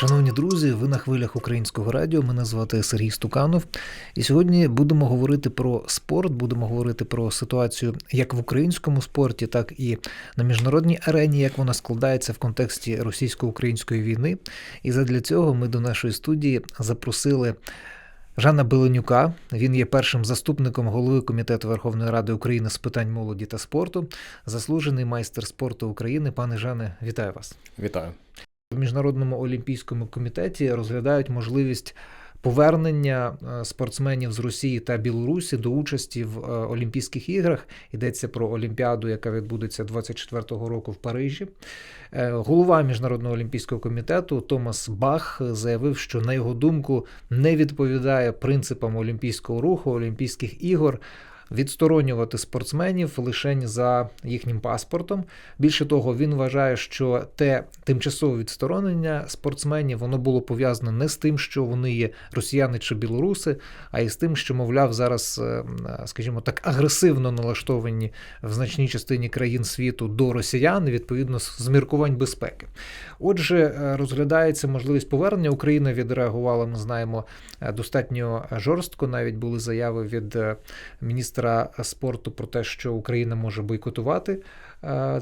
Шановні друзі, ви на хвилях українського радіо. Мене звати Сергій Стуканов. І сьогодні будемо говорити про спорт, будемо говорити про ситуацію як в українському спорті, так і на міжнародній арені, як вона складається в контексті російсько-української війни. І задля цього ми до нашої студії запросили. Жана Беленюка, він є першим заступником голови комітету Верховної Ради України з питань молоді та спорту, заслужений майстер спорту України. Пане Жане, вітаю вас. Вітаю. В міжнародному олімпійському комітеті розглядають можливість повернення е, спортсменів з Росії та Білорусі до участі в е, Олімпійських іграх. Йдеться про Олімпіаду, яка відбудеться 24-го року в Парижі. Е, Голова міжнародного олімпійського комітету Томас Бах заявив, що на його думку не відповідає принципам олімпійського руху, Олімпійських ігор. Відсторонювати спортсменів лише за їхнім паспортом. Більше того, він вважає, що те тимчасове відсторонення спортсменів воно було пов'язане не з тим, що вони є росіяни чи білоруси, а й з тим, що, мовляв, зараз, е, скажімо так, агресивно налаштовані в значній частині країн світу до росіян, відповідно з міркувань безпеки. Отже, е, розглядається можливість повернення. Україна відреагувала, ми знаємо, е, достатньо жорстко. Навіть були заяви від е, міністра спорту про те, що Україна може бойкотувати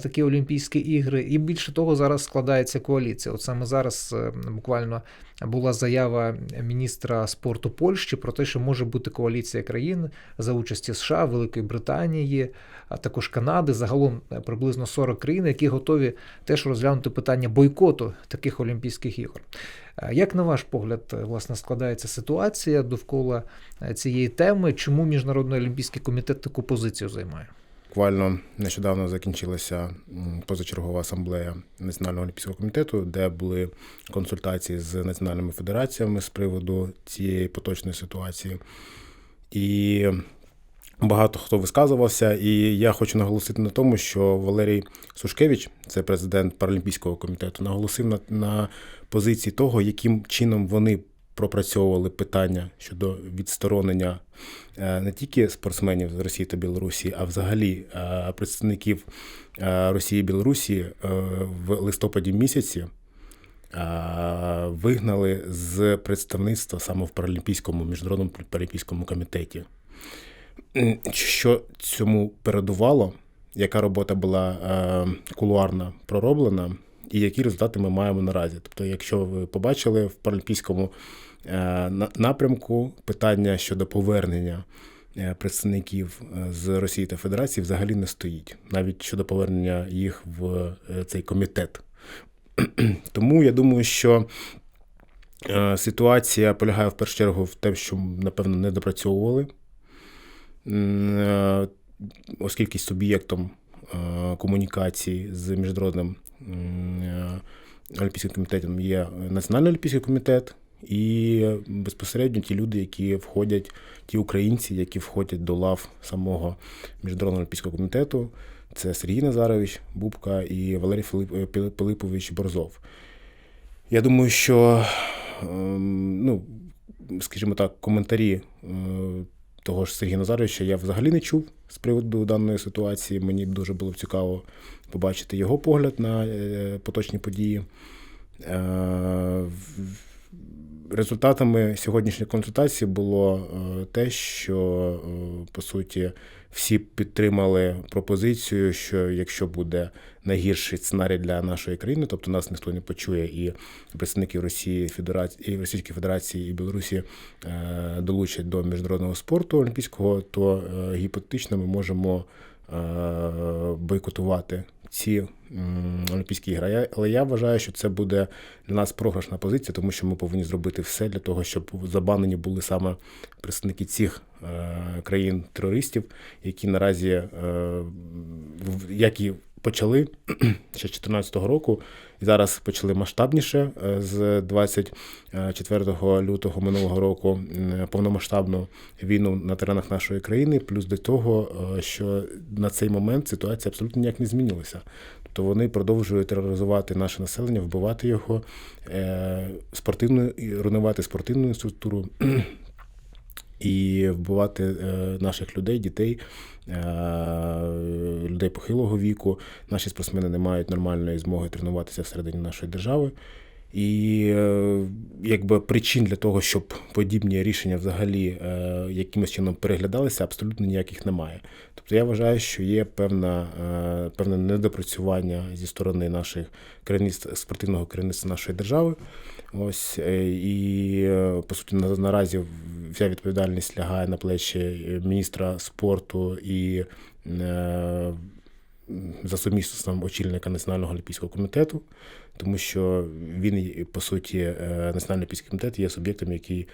такі Олімпійські ігри. І більше того, зараз складається коаліція. От саме зараз е, буквально була заява міністра спорту Польщі про те, що може бути коаліція країн за участі США, Великої Британії, а також Канади. Загалом е, приблизно 40 країн, які готові теж розглянути питання бойкоту таких Олімпійських ігор. Е, Як на ваш погляд, е, власне, складається ситуація довкола е, цієї теми? Чому Міжнародний олімпійський комітет таку позицію займає? Буквально нещодавно закінчилася позачергова асамблея Національного олімпійського комітету, де були консультації з національними федераціями з приводу цієї поточної ситуації. І багато хто висказувався, і я хочу наголосити на тому, що Валерій Сушкевич, це президент Паралімпійського комітету, наголосив на, на позиції того, яким чином вони пропрацьовували питання щодо відсторонення е, не тільки спортсменів з Росії та Білорусі, а взагалі е, представників е, Росії і Білорусі в листопаді місяці вигнали з представництва саме в Паралімпійському міжнародному паралімпійському комітеті. Що цьому передувало, яка робота була кулуарна пророблена, і які результати ми маємо наразі. Тобто, якщо ви побачили в паралімпійському напрямку питання щодо повернення е, представників е, з Росії та Федерації взагалі не стоїть, навіть щодо повернення їх в е, цей комітет. Тому я думаю, що е, ситуація полягає в першу чергу в тому, що, напевно, не допрацьовували, е, оскільки суб'єктом е, комунікації з міжнародним е, олімпійським комітетом є Національний олімпійський комітет і безпосередньо ті люди, які входять, ті українці, які входять до лав самого міжнародного олімпійського комітету. Це Сергій Назарович Бубка і Валерій Филип- е, Пилипович Борзов. Я думаю, що ем, ну, скажімо так, коментарі е, того ж Сергія Назаровича я взагалі не чув з приводу даної ситуації. Мені б дуже було цікаво побачити його погляд на е, поточні події. Результатами сьогоднішньої консультації було е, те, що е, по суті всі підтримали пропозицію, що якщо буде найгірший сценарій для нашої країни, тобто нас ніхто не почує, і представників Росії Федерації і Російської Федерації і Білорусі е, долучать до міжнародного спорту олімпійського, то гіпотетично ми можемо бойкотувати ці Олімпійські ігри. Але я вважаю, що це буде для нас програшна позиція, тому що ми повинні зробити все для того, щоб забанені були саме представники цих е, країн-терористів, які наразі, е, як і почали ще з 2014 року, і зараз почали масштабніше е, з 24 лютого минулого року повномасштабну війну на теренах нашої країни. Плюс до того, е, що на цей момент ситуація абсолютно ніяк не змінилася. Тобто вони продовжують тероризувати наше населення, вбивати його, е, спортивну руйнувати спортивну інфраструктуру. І вбивати е, наших людей, дітей, е, людей похилого віку. Наші спортсмени не мають нормальної змоги тренуватися всередині нашої держави. І е, якби причин для того, щоб подібні рішення взагалі якимось чином переглядалися, абсолютно ніяких немає. Тобто я вважаю, що є певна, е, певне недопрацювання зі сторони наших керівництв спортивного керівництва нашої держави. Ось е, і е, по суті наразі вся відповідальність лягає на плечі міністра спорту і за сумісництвом очільника Національного олімпійського комітету, тому що він, по суті, е, Національний олімпійський комітет є суб'єктом, який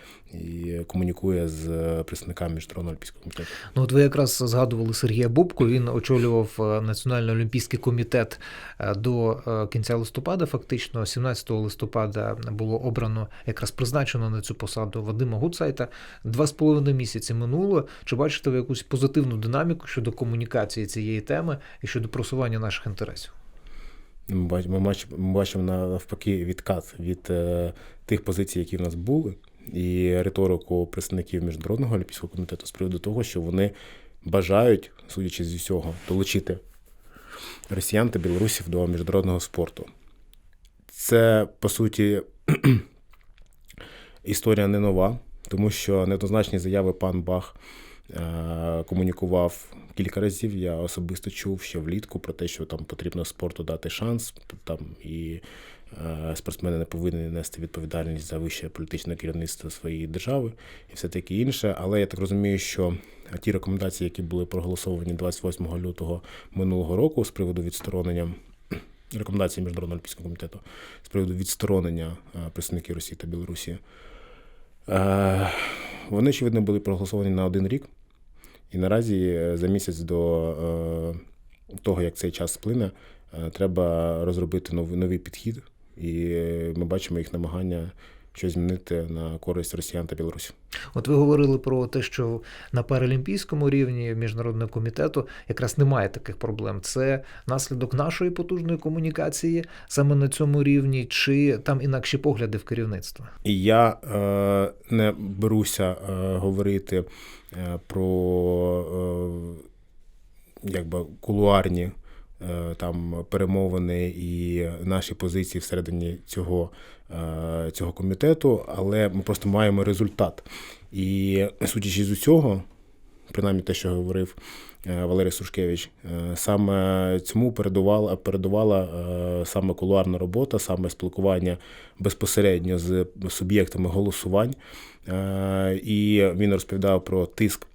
комунікує з представниками Міжнародного олімпійського комітету. Ну, от ви якраз згадували Сергія Бубку. Він очолював е, Національний олімпійський комітет е, до е, кінця листопада. Фактично, 17 листопада було обрано якраз призначено на цю посаду Вадима Гуцайта. Два з половиною місяці минуло. Чи бачите ви якусь позитивну динаміку щодо комунікації цієї теми і щодо просування наших інтересів? Ми бачимо, ми бачимо, навпаки відкат від е, тих позицій, які в нас були, і риторику представників Міжнародного олімпійського комітету з приводу того, що вони бажають, судячи з усього, долучити росіян та білорусів до міжнародного спорту. Це, по суті, історія не нова, тому що неоднозначні заяви пан Бах комунікував кілька разів. Я особисто чув ще влітку про те, що там потрібно спорту дати шанс, там і е, спортсмени не повинні нести відповідальність за вище політичне керівництво своєї держави і все таке інше. Але я так розумію, що ті рекомендації, які були проголосовані 28 лютого минулого року з приводу відсторонення. Рекомендації Міжнародного олімпійського комітету з приводу відсторонення е, представників Росії та Білорусі. Вони, очевидно, були проголосовані на один рік. І наразі е, за місяць до е, того, як цей час сплине, е, треба розробити новий, підхід. І ми бачимо їх намагання щось змінити на користь росіян та білорусів. От ви говорили про те, що на паралімпійському рівні міжнародного комітету якраз немає таких проблем. Це наслідок нашої потужної комунікації саме на цьому рівні, чи там інакші погляди в керівництва? І я е, не беруся е, говорити е, про е, якби кулуарні там перемовини і наші позиції всередині цього, е, цього комітету, але ми просто маємо результат. І судячи з усього, принаймні те, що говорив е, Валерій Сушкевич, е, саме цьому передувала, передувала е, саме кулуарна робота, саме спілкування безпосередньо з суб'єктами голосувань. Е, І він розповідав про тиск.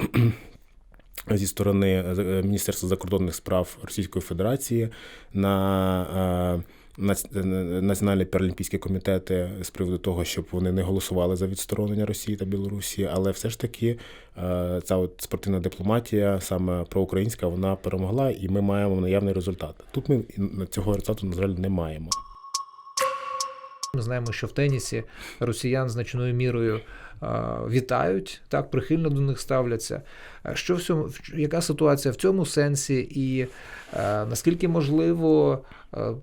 Зі сторони е, Міністерства закордонних справ Російської Федерації на е, е, національні паралімпійські комітети з приводу того, щоб вони не голосували за відсторонення Росії та Білорусі, але все ж таки ця от спортивна дипломатія, саме проукраїнська, вона перемогла, і ми маємо наявний результат. Тут ми цього результату, на жаль, не маємо. Ми знаємо, що в тенісі росіян значною мірою вітають, так прихильно до них ставляться. Що в цьому, яка ситуація в цьому сенсі, і наскільки можливо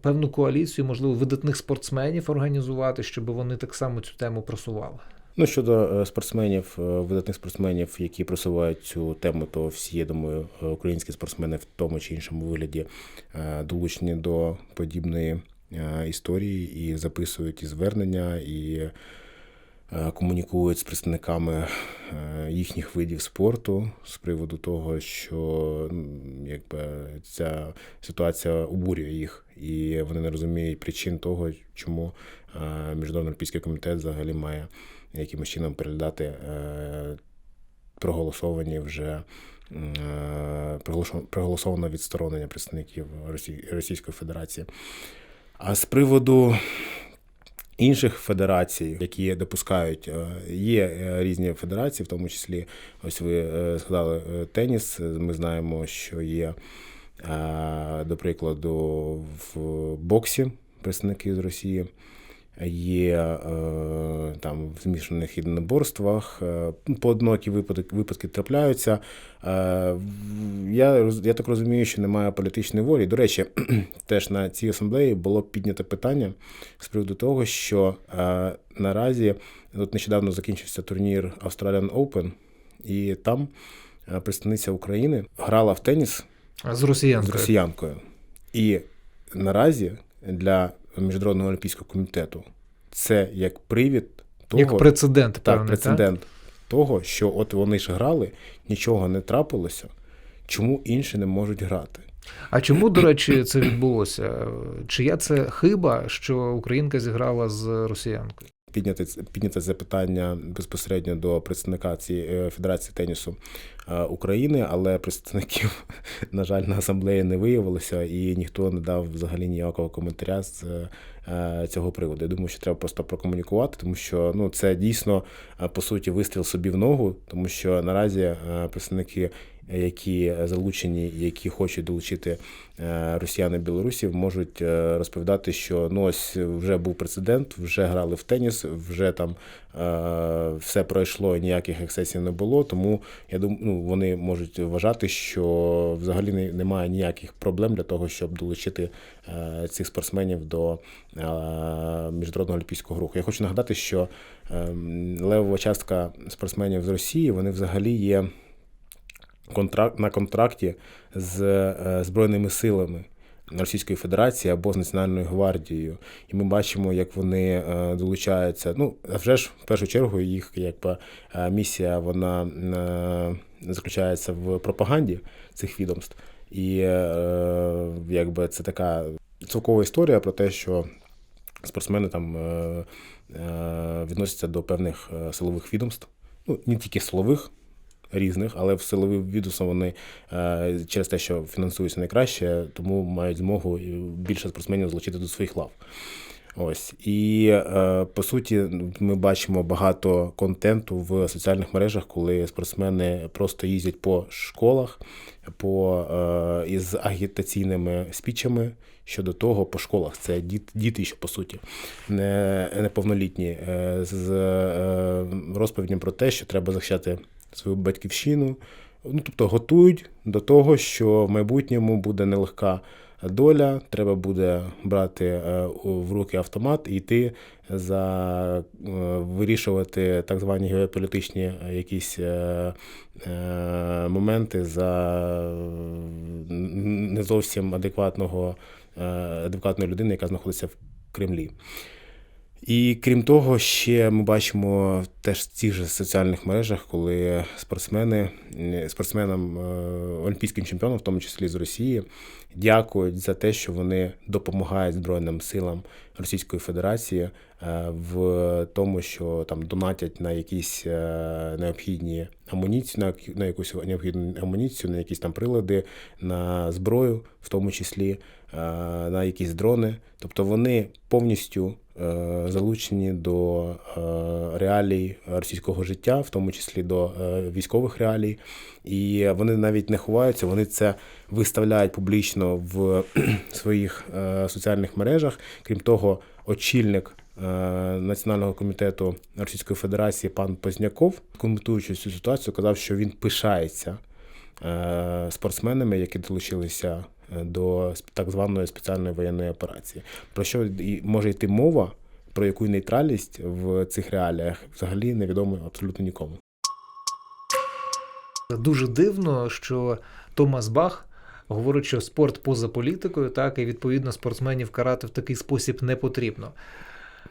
певну коаліцію, можливо, видатних спортсменів організувати, щоб вони так само цю тему просували? Ну, щодо е, спортсменів, е, видатних спортсменів, які просувають цю тему, то всі, я думаю, е, українські спортсмени в тому чи іншому вигляді долучені до подібної історії і записують і звернення, і е, комунікують з представниками е, їхніх видів спорту з приводу того, що якби ця ситуація обурює їх, і вони не розуміють причин того, чому е, Міжнародний олімпійський комітет взагалі має якимось чином переглядати е, проголосовані вже м, е, проголосоване відсторонення представників Російської Федерації. А з приводу інших федерацій, які допускають, е, є е, різні федерації, в тому числі, ось ви сказали е, теніс. Ми знаємо, що є, до прикладу, в боксі представники з Росії. Є е, там в змішаних єдиноборствах, е, поодинокі випадки, випадки трапляються. Е, я, я так розумію, що немає політичної волі. До речі, теж на цій асамблеї було піднято питання з приводу того, що наразі от нещодавно закінчився турнір Australian Open, і там представниця України грала в теніс З з росіянкою. росіянкою. І наразі для Міжнародного олімпійського комітету це як привід того, Як прецедент, так, певний, прецедент того, що от вони ж грали, нічого не трапилося, чому інші не можуть грати. А чому, до речі, це відбулося? Чия це хиба, що Українка зіграла з росіянкою? Підняти підняте це питання безпосередньо до представника цієї е, Федерації тенісу е, України, але представників, на жаль, на асамблеї не виявилося, і ніхто не дав взагалі ніякого коментаря з е, цього приводу. Я думаю, що треба просто прокомунікувати, тому що ну це дійсно по суті вистріл собі в ногу, тому що наразі представники. Які залучені, які хочуть долучити е, росіян і білорусів, можуть е, розповідати, що ну ось вже був прецедент, вже грали в теніс, вже там е, все пройшло, ніяких ексцесів не було. Тому я думаю, ну, вони можуть вважати, що взагалі немає ніяких проблем для того, щоб долучити цих спортсменів до міжнародного олімпійського руху. Я хочу нагадати, що е, левова частка спортсменів з Росії вони взагалі є контракт на контракті з е, збройними силами. Російської Федерації або з Національною гвардією, і ми бачимо, як вони е, долучаються. Ну, а вже ж в першу чергу їх якби е, місія вона заключається в пропаганді цих відомств. І якби це така цілкова історія про те, що спортсмени там відносяться до певних силових відомств, ну не тільки силових. Різних, але в силові відомства вони е, через те, що фінансуються найкраще, тому мають змогу більше спортсменів злучити до своїх лав. Ось і е, по суті, ми бачимо багато контенту в соціальних мережах, коли спортсмени просто їздять по школах, по е, із агітаційними спічами щодо того, по школах. Це діти, що по суті не, неповнолітні, е, з е, розповіддям про те, що треба захищати свою батьківщину. Ну, тобто готують до того, що в майбутньому буде нелегка доля, треба буде брати е, в руки автомат і йти за е, вирішувати так звані геополітичні якісь е, моменти за не зовсім адекватного адекватної людини, яка знаходиться в Кремлі. І крім того, ще ми бачимо теж в цих же соціальних мережах, коли спортсмени, е, спортсменам, е, олімпійським чемпіонам, в тому числі з Росії, дякують за те, що вони допомагають Збройним силам Російської Федерації е, в тому, що там донатять на якісь необхідні амуніції, на, якусь необхідну амуніцію, на якісь там прилади, на зброю, в тому числі на якісь дрони. Тобто вони повністю залучені до е, реалій російського життя, в тому числі до е, військових реалій. І вони навіть не ховаються, вони це виставляють публічно в своїх е, соціальних мережах. Крім того, очільник е, Національного комітету Російської Федерації пан Позняков, коментуючи цю ситуацію, казав, що він пишається е, спортсменами, які долучилися е, до так званої спеціальної воєнної операції. Про що може йти мова, про яку нейтральність в цих реаліях взагалі невідомо абсолютно нікому. Дуже дивно, що Томас Бах говорить, що спорт поза політикою, так, і відповідно спортсменів карати в такий спосіб не потрібно.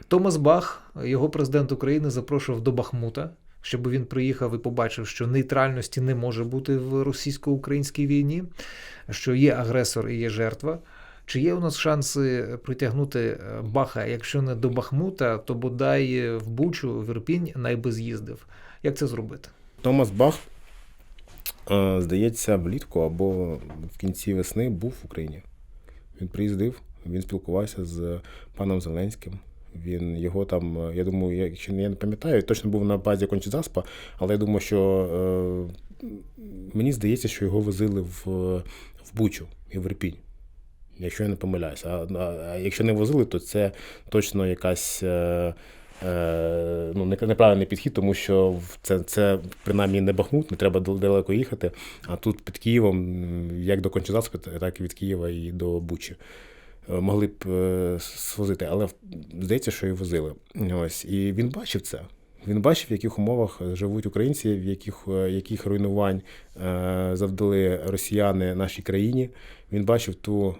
Томас Бах, його президент України, запрошував до Бахмута, щоб він приїхав і побачив, що нейтральності не може бути в російсько-українській війні, що є агресор і є жертва. Чи є у нас шанси притягнути е, Баха, якщо не до Бахмута, то бодай в Бучу, в Ірпінь найби з'їздив. Як це зробити? Томас Бах, е, здається, влітку або в кінці весни був в Україні. Він приїздив, він спілкувався з паном Зеленським. Він його там, я думаю, якщо я не пам'ятаю, точно був на базі Кончезаспа, але я думаю, що е, мені здається, що його возили в, в Бучу і в Ірпінь. Якщо я не помиляюся. А, а, а якщо не возили, то це точно якась. Е, е, ну, неправильний підхід, тому що це, це принаймні не Бахмут, не треба далеко їхати. А тут під Києвом, як до Кончезаспи, так і від Києва і до Бучі. Е, Могли б е, свозити, але здається, що і возили. Ось. І він бачив це. Він бачив, в яких умовах живуть українці, в яких, е, яких руйнувань завдали росіяни нашій країні. Він бачив ту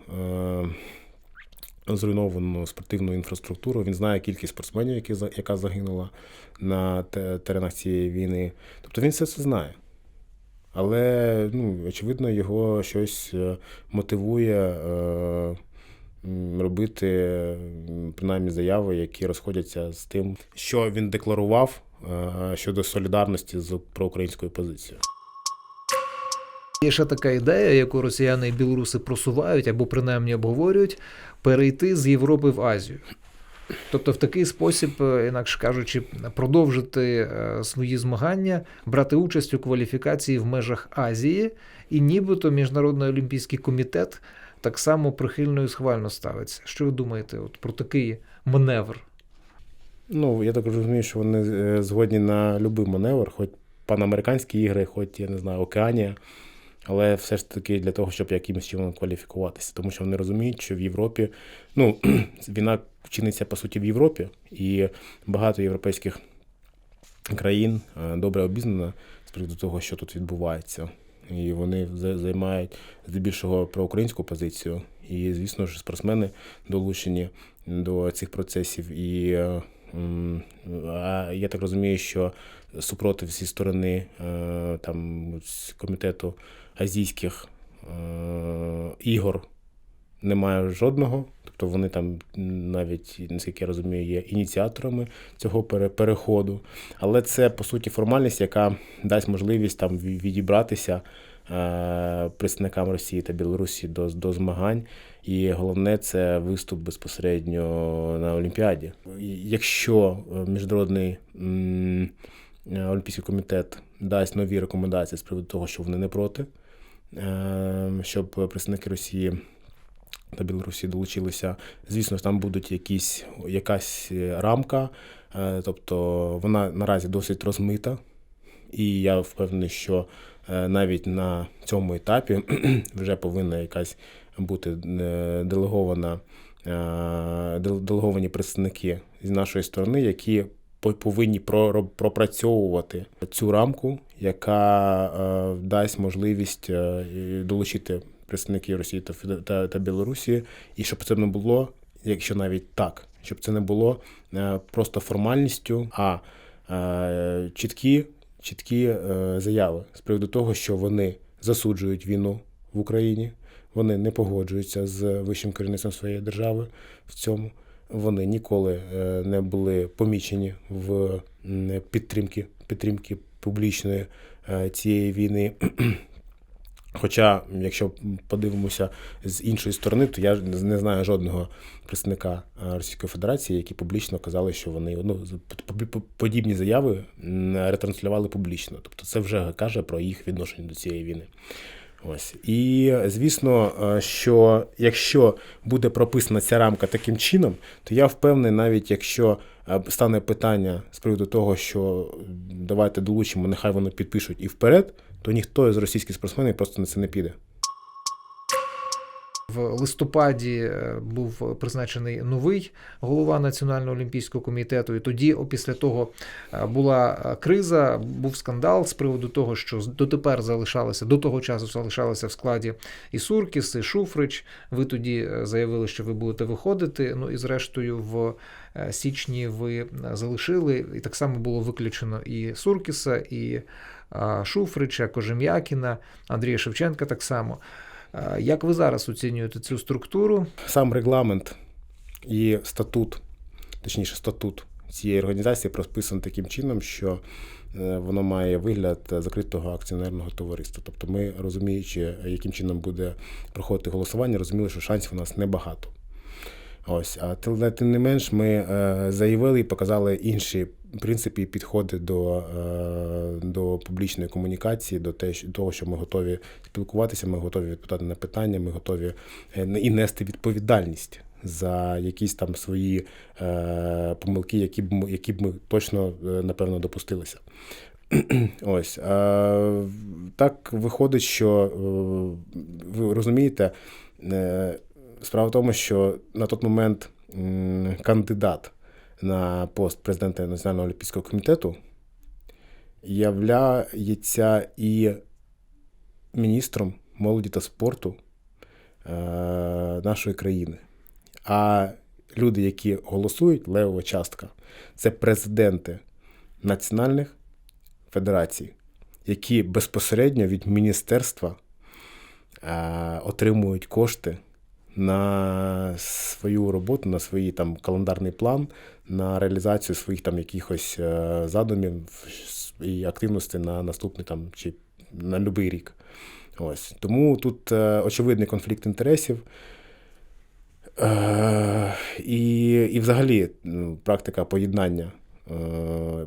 зруйновану спортивну інфраструктуру. Він знає кількість спортсменів, які, яка загинула на теренах цієї війни. Тобто він все це знає. Але, ну, очевидно, його щось мотивує робити принаймні заяви, які розходяться з тим, що він декларував е, щодо солідарності з проукраїнською позицією. Є ще така ідея, яку росіяни і білоруси просувають або принаймні обговорюють, перейти з Європи в Азію. Тобто, в такий спосіб, е, інакше кажучи, продовжити е, свої змагання, брати участь у кваліфікації в межах Азії, і нібито Міжнародний олімпійський комітет так само прихильно і схвально ставиться. Що ви думаєте от про такий маневр? Ну, я так розумію, що вони е, згодні на будь-який маневр, хоч панамериканські ігри, хоч, я не знаю, Океанія. Але все ж таки для того, щоб якимось чином кваліфікуватися. Тому що вони розуміють, що в Європі, ну, війна чиниться по суті в Європі, і багато європейських країн е, добре обізнано з приводу того, що тут відбувається. І вони за- займають здебільшого проукраїнську позицію. І, звісно ж, спортсмени долучені до цих процесів. І е, а я так розумію, що супротив зі сторони е, там комітету азійських е, ігор немає жодного. Тобто вони там навіть, наскільки я розумію, є ініціаторами цього переходу. Але це по суті формальність, яка дасть можливість там відібратися е, представникам Росії та Білорусі до, до змагань. І головне це виступ безпосередньо на Олімпіаді. Якщо е, міжнародний е, олімпійський комітет дасть нові рекомендації з приводу того, що вони не проти, щоб представники Росії та Білорусі долучилися. Звісно, там будуть якісь, якась е, рамка, е, тобто вона наразі досить розмита. І я впевнений, що е, навіть на цьому етапі вже повинна якась бути делегована, делеговані представники з нашої сторони, які повинні пропрацьовувати цю рамку, яка дасть можливість долучити представників Росії та, та, та Білорусі, і щоб це не було, якщо навіть так, щоб це не було е, просто формальністю, а е, чіткі, чіткі е, заяви з приводу того, що вони засуджують війну в Україні, вони не погоджуються з вищим керівництвом своєї держави в цьому. Вони ніколи не були помічені в підтримки, підтримки публічної цієї війни. Хоча, якщо подивимося з іншої сторони, то я не знаю жодного представника Російської Федерації, які публічно казали, що вони ну, подібні заяви ретранслювали публічно. Тобто це вже каже про їх відношення до цієї війни. Ось. І звісно, що якщо буде прописана ця рамка таким чином, то я впевнений, навіть якщо стане питання з приводу того, що давайте долучимо, нехай вони підпишуть і вперед, то ніхто з російських спортсменів просто на це не піде. В листопаді е, був призначений новий голова Національного олімпійського комітету, і тоді, після того, е, була е, криза, був скандал з приводу того, що дотепер залишалося до того часу залишалося в складі і Суркіс, і Шуфрич. Ви тоді заявили, що ви будете виходити. Ну і зрештою, в січні ви е, залишили, і так само було виключено і Суркіса, і е, Шуфрича, Кожем'якіна, Андрія Шевченка так само. Е, Як ви зараз оцінюєте цю структуру? Сам регламент і статут, точніше, статут цієї організації розписаний таким чином, що е, воно має вигляд закритого акціонерного товариства. Тобто ми, розуміючи, яким чином буде проходити голосування, розуміли, що шансів у нас небагато. Ось, а тим не менш, ми е, заявили і показали інші принципи і підходи до, е, до публічної комунікації, до того, що ми готові спілкуватися, ми готові відповідати на питання, ми готові е, і нести відповідальність за якісь там свої е, помилки, які б які б ми точно, напевно, допустилися. Ось е, так виходить, що е, ви розумієте, е, справа в тому, що на той момент кандидат на пост президента Національного олімпійського комітету являється і міністром молоді та спорту е, нашої країни. А люди, які голосують, левова частка, це президенти національних федерацій, які безпосередньо від міністерства е, отримують кошти на свою роботу, на свій там календарний план, на реалізацію своїх там якихось е, задумів і активності на наступний там чи на будь-який рік. Ось. Тому тут е, очевидний конфлікт інтересів. Е, і, і взагалі ну, практика поєднання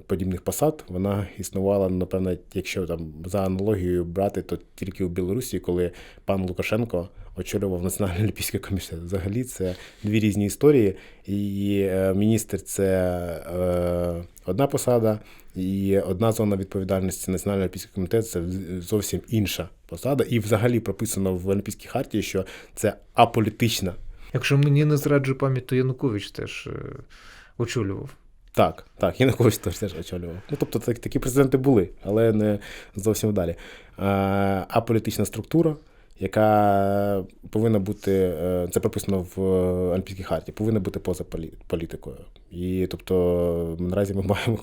подібних посад, вона існувала, напевно, якщо там за аналогією брати, то тільки у Білорусі, коли пан Лукашенко очолював Національний олімпійський комітет. Взагалі це дві різні історії. І е, міністр це е, одна посада, і одна зона відповідальності Національного олімпійського комітету це зовсім інша посада. І взагалі прописано в Олімпійській харті, що це аполітична Якщо мені не зраджує пам'ять, то Янукович теж е, очолював. Так, так, Янукович теж теж очолював. Ну, тобто так, такі президенти були, але не зовсім далі. А, аполітична структура, яка повинна бути, е, це прописано в Олімпійській харті, повинна бути поза полі- політикою. І тобто наразі ми маємо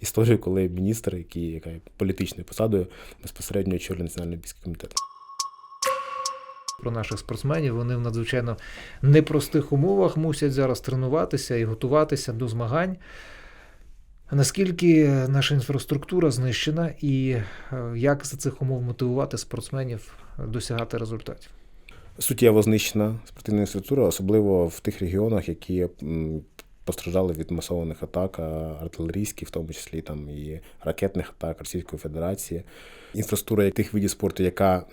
історію, коли міністр, який яка є політичною посадою, безпосередньо очолює Національний олімпійський комітет. Про наших спортсменів вони в надзвичайно непростих умовах мусять зараз тренуватися і готуватися до змагань. Наскільки наша інфраструктура знищена, і е, як за цих умов мотивувати спортсменів досягати результатів? суттєво знищена спортивна інфраструктура, особливо в тих регіонах, які постраждали від масованих атак, артилерійських, в тому числі там і ракетних атак Російської Федерації. Інфраструктура тих видів спорту, яка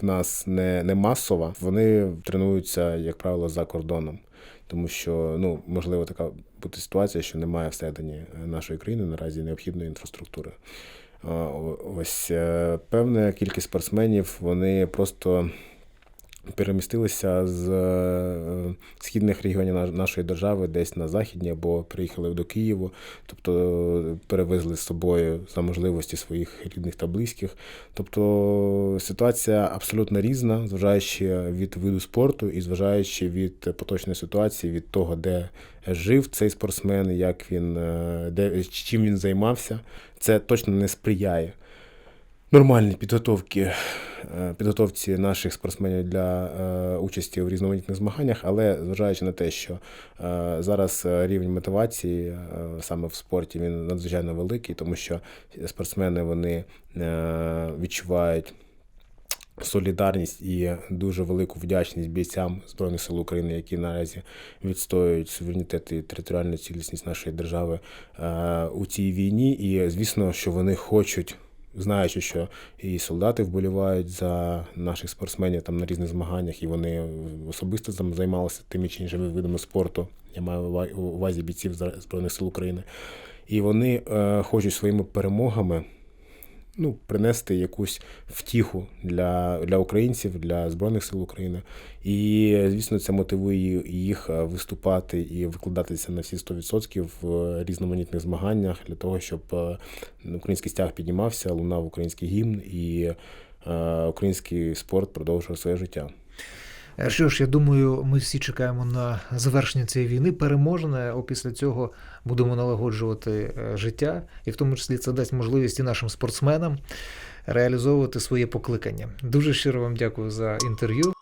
в нас не, не масова, вони тренуються, як правило, за кордоном. Тому що ну можливо така бути ситуація, що немає всередині нашої країни наразі необхідної інфраструктури. Ось е, певна кількість спортсменів вони просто перемістилися з е, східних регіонів на- нашої держави десь на західні або приїхали до Києва, тобто е, перевезли з собою за можливості своїх рідних та близьких. Тобто ситуація абсолютно різна, зважаючи від виду спорту і зважаючи від поточної ситуації, від того, де жив цей спортсмен, як він, е, де, чим він займався, це точно не сприяє нормальній підготовки, е, підготовці наших спортсменів для е, участі в різноманітних змаганнях, але зважаючи на те, що е, зараз е, рівень мотивації е, саме в спорті він надзвичайно великий, тому що спортсмени вони е, відчувають. Солідарність і дуже велику вдячність бійцям Збройних сил України, які наразі відстоюють суверенітет і територіальну цілісність нашої держави е, у цій війні. І звісно, що вони хочуть знаючи, що і солдати вболівають за наших спортсменів там на різних змаганнях, і вони особисто там займалися тими чи іншими видами спорту. Я маю увазі бійців Збройних сил України. І вони е, хочуть своїми перемогами ну, принести якусь втіху для, для українців, для Збройних сил України. І, звісно, це мотивує їх е, виступати і викладатися на всі 100% в різноманітних змаганнях для того, щоб е, український стяг піднімався, лунав український гімн і е, український спорт продовжував своє життя. Е, Що ж, я думаю, ми всі чекаємо на завершення цієї війни, переможне, а після цього будемо налагоджувати е, життя, і в тому числі це дасть можливість і нашим спортсменам реалізовувати своє покликання. Дуже щиро вам дякую за інтерв'ю.